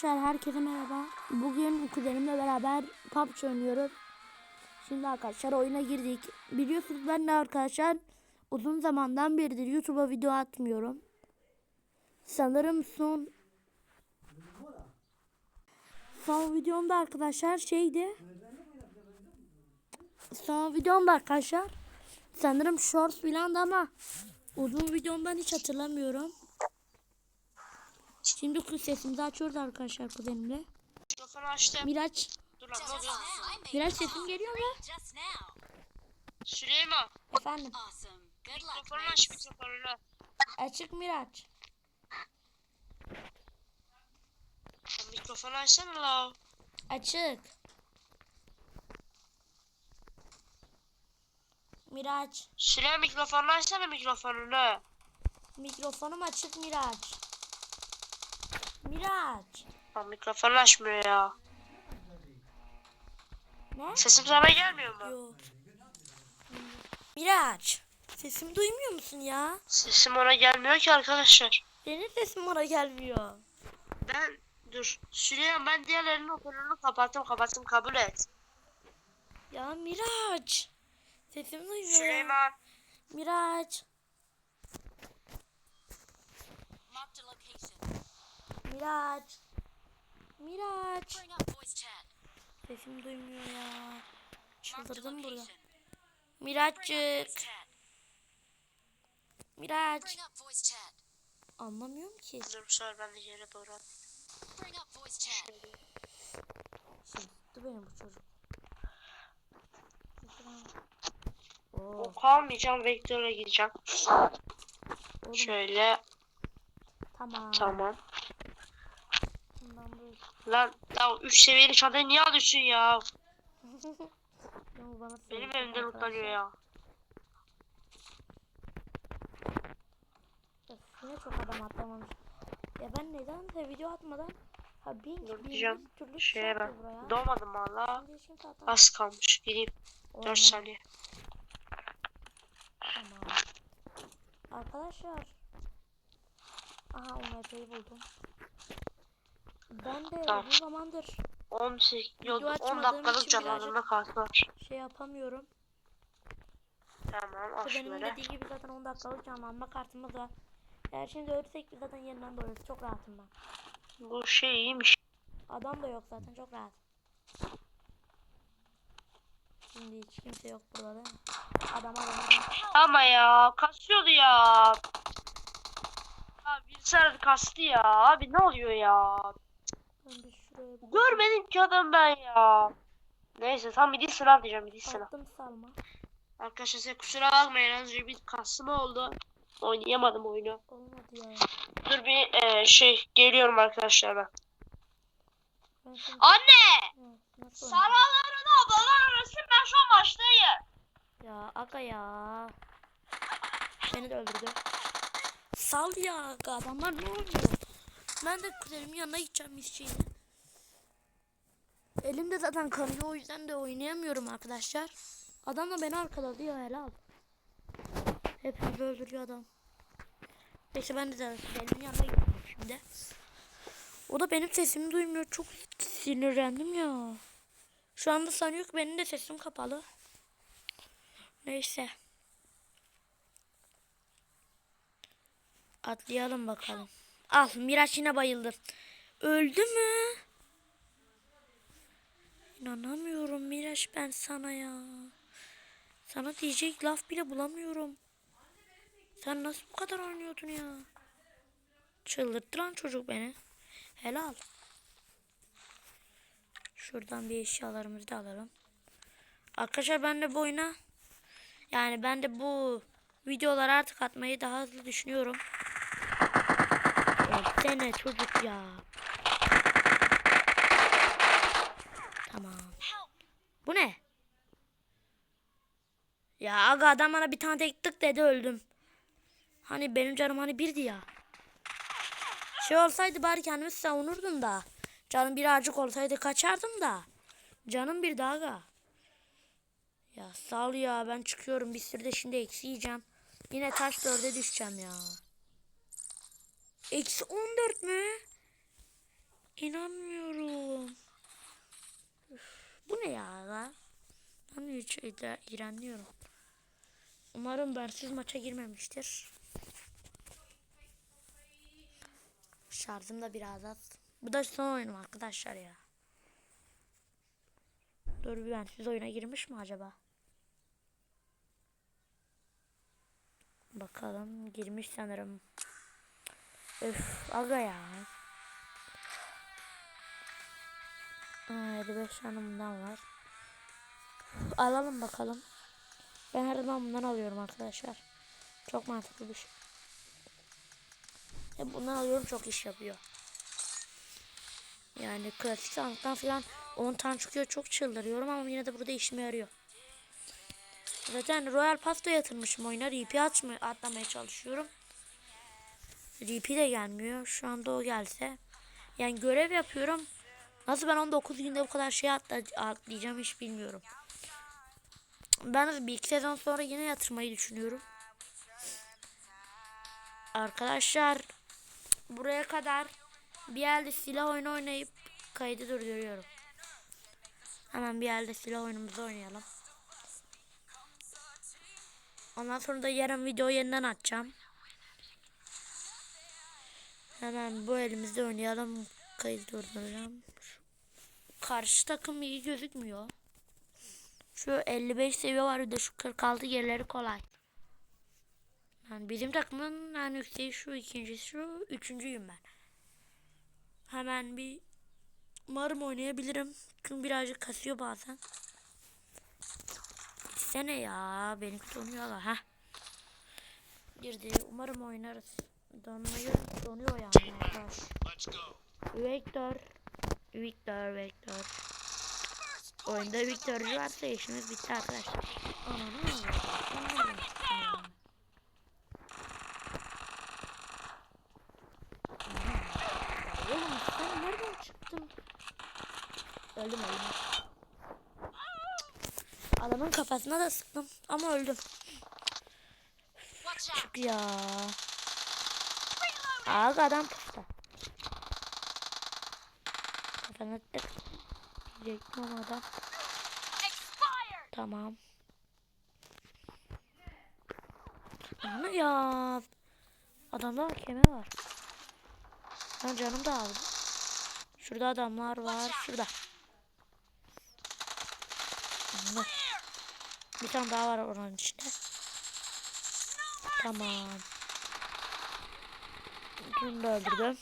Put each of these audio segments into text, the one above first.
Arkadaşlar herkese merhaba. Bugün kuzenimle beraber PUBG oynuyoruz. Şimdi arkadaşlar oyuna girdik. Biliyorsunuz ben de arkadaşlar uzun zamandan beridir YouTube'a video atmıyorum. Sanırım son son videomda arkadaşlar şeydi. Son videomda arkadaşlar sanırım shorts filan ama uzun videomdan hiç hatırlamıyorum. Şimdi kız sesimizi açıyoruz arkadaşlar kuzenimle. Mikrofonu açtım. Miraç, Dur lan ne oluyor? Miraç sesim geliyor mu? Süleyman. Efendim. Mikrofonu aç mikrofonunu. Açık Miraç. Mikrofonu açsana la. Açık. Miraç. Süleyman mikrofonu açsana mikrofonunu. Mikrofonum açık Miraç. Miraç. Lan mikrofonu açmıyor ya. Ne? Sesim sana gelmiyor mu? Yok. Miraç. Sesimi duymuyor musun ya? Sesim ona gelmiyor ki arkadaşlar. Benim sesim ona gelmiyor. Ben dur. Süleyman ben diğerlerinin hoparlörünü kapattım kapattım kabul et. Ya Miraç. Sesimi duymuyor. Süleyman. Miraç. Miraç. Miraç. Sesimi duymuyor ya. Çıldırdım burada. Miraçcık. Miraç. Anlamıyorum ki. Dur sefer ben de yere doğru. Sıktı beni bu çocuk. Oo, O kalmayacağım vektörle gideceğim. oğlum, Şöyle tamam. tamam. Lan ya 3 seviyeli çantayı niye alıyorsun ya? Bana Benim evimde lootlanıyor ya. Yine çok adam atlamamış. Ya ben neden de video atmadan ha bin Dur bin türlü Şeye şey ben. buraya. Doğmadım valla. Az kalmış. Gideyim. 4 Olmaz. saniye. Tamam. Arkadaşlar. Aha UMP'yi buldum. Ben de Tamam. uzun zamandır 18, yok, Video 10 açmadığım dakikalık canlandırma kartı var. şey yapamıyorum. Tamam Kuzenim şunları. dediği gibi zaten 10 dakikalık canlanma kartımız var. Eğer şimdi ölürsek biz zaten yeniden doğuyoruz. Çok rahatım ben. Bu şey iyiymiş. Adam da yok zaten çok rahat. Şimdi hiç kimse yok burada değil mi? Adam adam adam. Ama ya kasıyordu ya. Abi bilgisayar kastı ya. Abi ne oluyor ya? Ben bir şuraya bir Görmedim ki adam ben ya. Neyse tam midi sınav diyeceğim midi sınav. Attım salma. Arkadaşlar size kusura bakmayın az önce bir kasma oldu. Oynayamadım oyunu. Olmadı ya. Dur bir e, şey geliyorum arkadaşlar ben. Ben şimdi... Anne! Hı? Sarıların ablalar arası ben şu an maçtayım. Ya aga ya. Beni de öldürdü. Sal ya aga adamlar ne oluyor? Ben de kuzenimin yanına gideceğim misçiyle. Elimde zaten kanıyor o yüzden de oynayamıyorum arkadaşlar. Adam da beni arkaladı ya helal. Hepimizi öldürüyor adam. Neyse ben de zaten kuzenimin yanına gidiyorum şimdi. O da benim sesimi duymuyor. Çok sinirlendim ya. Şu anda sanıyor ki benim de sesim kapalı. Neyse. Atlayalım bakalım. Al Miraç yine bayıldı. Öldü mü? İnanamıyorum Miraç ben sana ya. Sana diyecek laf bile bulamıyorum. Sen nasıl bu kadar oynuyordun ya? Çıldırttı lan çocuk beni. Helal. Şuradan bir eşyalarımızı da alalım. Arkadaşlar ben de bu oyuna yani ben de bu videoları artık atmayı daha hızlı düşünüyorum. Sene çocuk ya. Tamam. Bu ne? Ya aga adam bana bir tane tek tık dedi öldüm. Hani benim canım hani birdi ya. Şey olsaydı bari kendimi savunurdum da. Canım birazcık olsaydı kaçardım da. Canım bir daha aga. Ya sağ ol ya ben çıkıyorum bir sürü de şimdi eksi yiyeceğim. Yine taş dörde düşeceğim ya. Eksi 14 mü? İnanmıyorum. Üf, bu ne ya? Ben hiç iğreniyorum. Umarım bensiz maça girmemiştir. Şarjım da biraz az. Bu da son oyunum arkadaşlar ya. Dur bir bensiz oyuna girmiş mi acaba? Bakalım girmiş sanırım. Öf aga ya. Aa, 55 tane bundan var. Alalım bakalım. Ben her zaman bundan alıyorum arkadaşlar. Çok mantıklı bir şey. E bundan alıyorum çok iş yapıyor. Yani klasik sandıktan falan 10 tane çıkıyor çok çıldırıyorum ama yine de burada işime yarıyor. Zaten Royal Pass'ta yatırmışım oyuna. RP açma, atlamaya çalışıyorum. RP de gelmiyor. Şu anda o gelse. Yani görev yapıyorum. Nasıl ben 19 günde bu kadar şey atla, atlayacağım hiç bilmiyorum. Ben bir iki sezon sonra yine yatırmayı düşünüyorum. Arkadaşlar buraya kadar bir elde silah oyunu oynayıp kaydı durduruyorum. Hemen bir elde silah oyunumuzu oynayalım. Ondan sonra da yarın video yeniden açacağım. Hemen bu elimizde oynayalım. Kaydı durduracağım. Karşı takım iyi gözükmüyor. Şu 55 seviye var bir de şu 46 gerileri kolay. Yani bizim takımın en yükseği şu ikincisi şu üçüncüyüm ben. Hemen bir umarım oynayabilirim. Çünkü birazcık kasıyor bazen. Sene ya benimki donuyor da ha. Girdi umarım oynarız. Donmayı donuyor yani arkadaş. Victor. Victor Victor. Oyunda Victor'cu varsa işimiz bitti arkadaşlar. Ananı. Oğlum sen nereden çıktın? Öldüm öldüm. Adamın kafasına da sıktım ama öldüm. Çık ya. Aga adam pusta. Kafana tık. Diyecektim ama adam. Tamam. Ne ya? Adamda keme var. Ben canım da aldım. Şurada adamlar var. Şurada. Ne? Bir tane daha var oranın içinde. Tamam. Bunu da öldürdüm.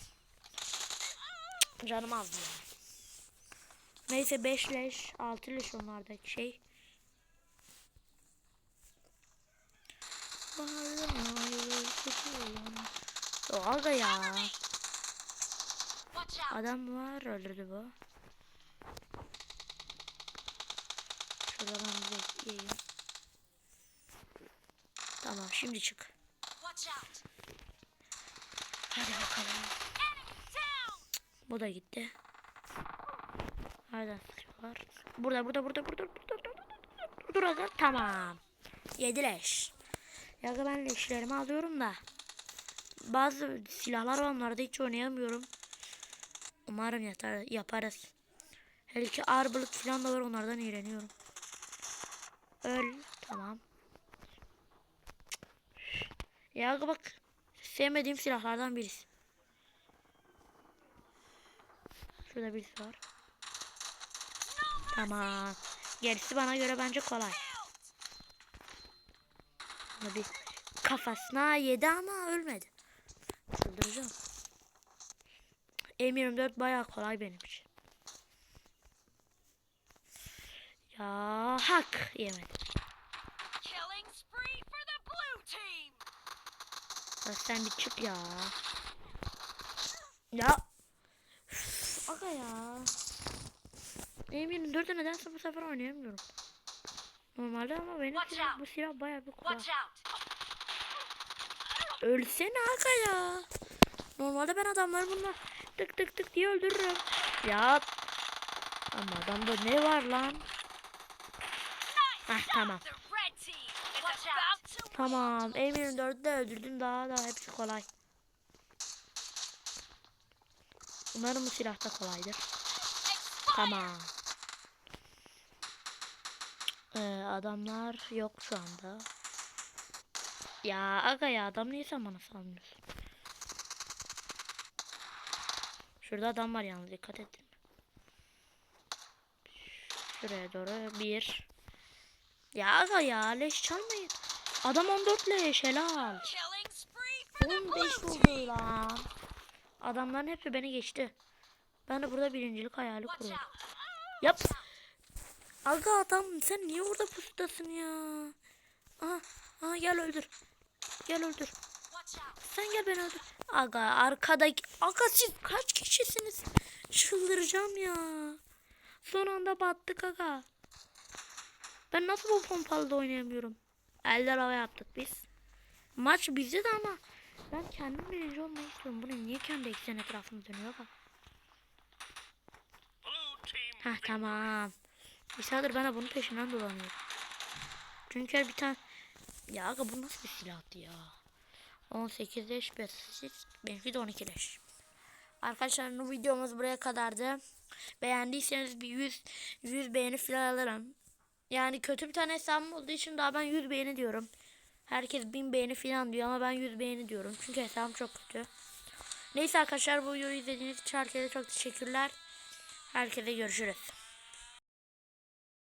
Canım azdı ya. Neyse 5 leş, 6 leş onlardaki şey. O aga ya. Adam var öldürdü bu. Şurada ben bir. Tamam şimdi çık. Hadi bakalım. Bu da gitti. Nereden sıkıyorlar? Burada burada burada burada burada burada burada tamam. Yedi leş. Ya ben leşlerimi alıyorum da. Bazı silahlar var onlarda hiç oynayamıyorum. Umarım yeter, yaparız. Her iki arbalık falan da var onlardan iğreniyorum. Öl. Tamam. Ya bak. Sevmediğim silahlardan birisi. Şurada birisi var. Tamam. Gerisi bana göre bence kolay. Bunu bir kafasına yedi ama ölmedi. Çıldıracağım. M24 bayağı kolay benim için. Ya hak yemedim. Sen bir çık ya. Ya. Üf, Aga ya. M24'de nedense bu sefer oynayamıyorum. Normalde ama benim silah, bu silah bayağı bir out! Ölsene aga ya. Normalde ben adamları bununla tık tık tık diye öldürürüm. Ya. Ama adamda ne var lan? Heh tamam. Tamam. M24'ü de öldürdüm daha da hepsi kolay. Umarım bu silah da kolaydır. Tamam. Ee, adamlar yok şu anda. Ya aga ya adam niye sen bana salmıyorsun? Şurada adam var yalnız dikkat edin. Şuraya doğru bir. Ya aga ya leş çalmayın. Adam 14 leş helal. Killing spree for the 15 blue oldu lan. Adamların hepsi beni geçti. Ben de burada birincilik hayali kuruyorum. Yap. Aga adam sen niye orada pusudasın ya? Aha, aha gel öldür. Gel öldür. Sen gel beni öldür. Aga arkadaki. Aga siz kaç kişisiniz? Çıldıracağım ya. Son anda battık aga. Ben nasıl bu pompalı da oynayamıyorum? Eller hava yaptık biz. Maç bizde de ama ben kendim birinci olmayı istiyorum. Bu ne? Niye kendi eksen etrafında dönüyor bak. Heh tamam. Ben de bunun peşinden dolanıyorum. Çünkü bir tane... Ya aga bu nasıl bir silahtı ya? 18 leş basit. Benimki de 12 leş. Arkadaşlar bu videomuz buraya kadardı. Beğendiyseniz bir 100 100 beğeni falan alırım. Yani kötü bir tane hesabım olduğu için daha ben 100 beğeni diyorum. Herkes 1000 beğeni falan diyor ama ben 100 beğeni diyorum. Çünkü hesabım çok kötü. Neyse arkadaşlar bu videoyu izlediğiniz için herkese çok teşekkürler. Herkese görüşürüz.